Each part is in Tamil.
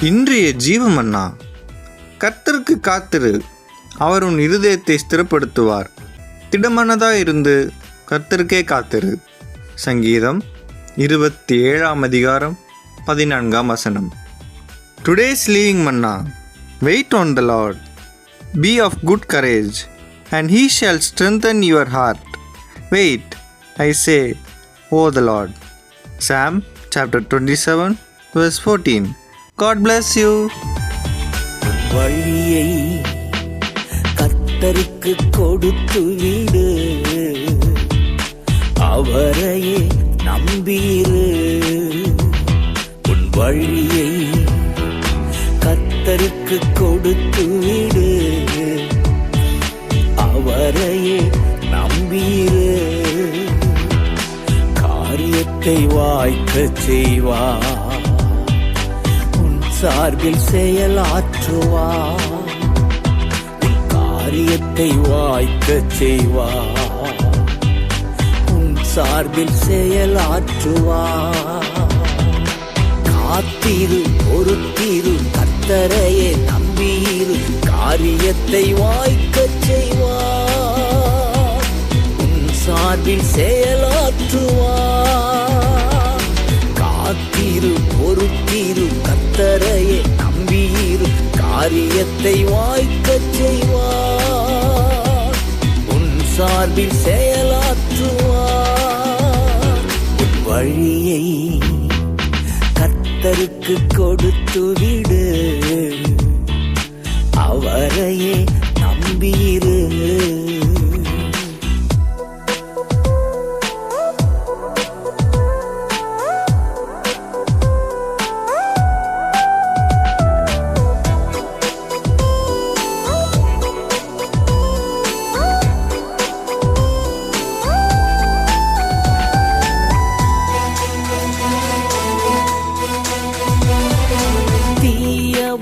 இன்றைய ஜீவமன்னா கர்த்தருக்கு காத்திரு. அவர் உன் இருதயத்தை ஸ்திரப்படுத்துவார். திடமனதாக இருந்து கர்த்தருக்கே காத்திரு. சங்கீதம் இருபத்தி ஏழாம் அதிகாரம் பதினான்காம் வசனம். Today's living manna wait on the lord be of good courage and he shall strengthen your heart wait I say o the lord psalm chapter twenty seven verse 14 God bless you வழியை கத்தருக்கு கொடுத்து வீடு. அவரையே நம்பீரு. உன் வழியை கத்தருக்கு கொடுத்து வீடு. அவரையே நம்பீரு. காரியத்தை வாய்க்க செய்வார். சார்பில் செயலாற்றுவார் காரியத்தை வாய்க்கச் செய்வார் உன் சார்பில் செயலாற்றுவார் காத்திரு பொறுத்திரு கத்தரையே நம்பியிரு காரியத்தை வாய்க்கச் செய்வார் உன் சார்பில் செயலாற்றுவார் காரியத்தை வாய்க்கச் செய்வார். உன் சார்பில் செயலாற்றுவார். உன் வழியை கர்த்தருக்கு கொடுத்து விடு. அவரையே நம்பியிரு.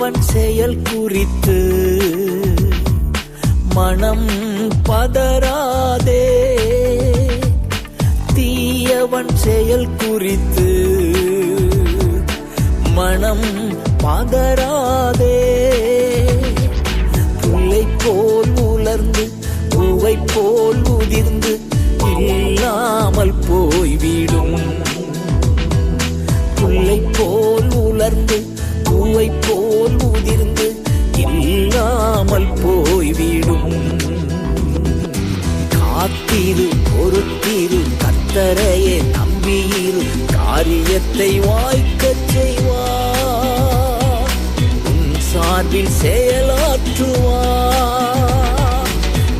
தீயவன் செயல் குறித்து மனம் பதறாதே. தீயவன் செயல் குறித்து மனம் பதற காத்திரு பொறுத்தீரு கத்தரையே நம்பியிரு காரியத்தை வாய்க்கச் செய்வார். உன் சார்பில் செயலாற்றுவார்.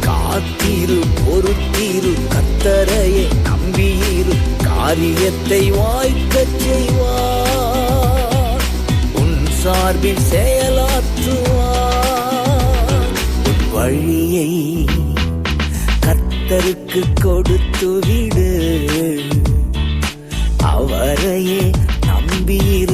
காத்தீரு பொறுத்தீரு கத்தரையே நம்பியிரு காரியத்தை வாய்க்கச் செய்வார். உன் சார்பில் செயலாற்றுவார். வழியை கர்த்தருக்கு கொடுத்து விடு. அவரையே நம்பியிரு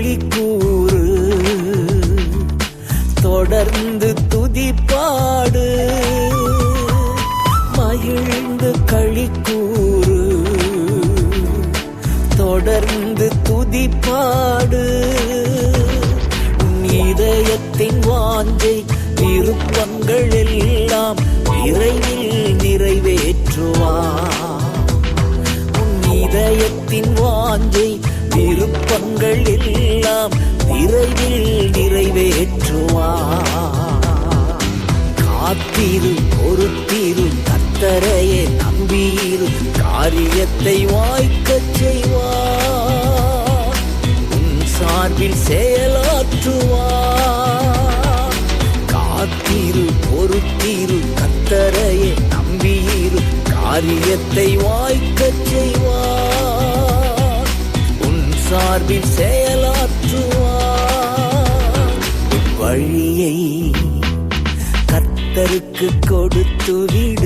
மொழி கூறு தொடர்ந்து துதிப்பாடு. மகிழ்ந்து களி கூறு தொடர்ந்து துதிப்பாடு. இதயத்தின் வாஞ்சை விருப்பங்கள் எல்லாம் விரைவில் நிறைவேற்றுவான் உன் இதயத்தின் வாஞ்சை விருப்பங்கள் எல்லாம் விரைவில் நிறைவேற்றுவார். காத்திரு பொறுத்திரு கத்தரையே நம்பியிரு காரியத்தை வாய்க்கச் செய்வார். உன் சார்பில் செயலாற்றுவார். காத்திரு பொறுத்திரு கத்தரையே நம்பியிரு காரியத்தை வாய் சார்பில் செயலாற்றுவார் வழியை கர்த்த கர்த்தருக்கு கொடுத்து விடு.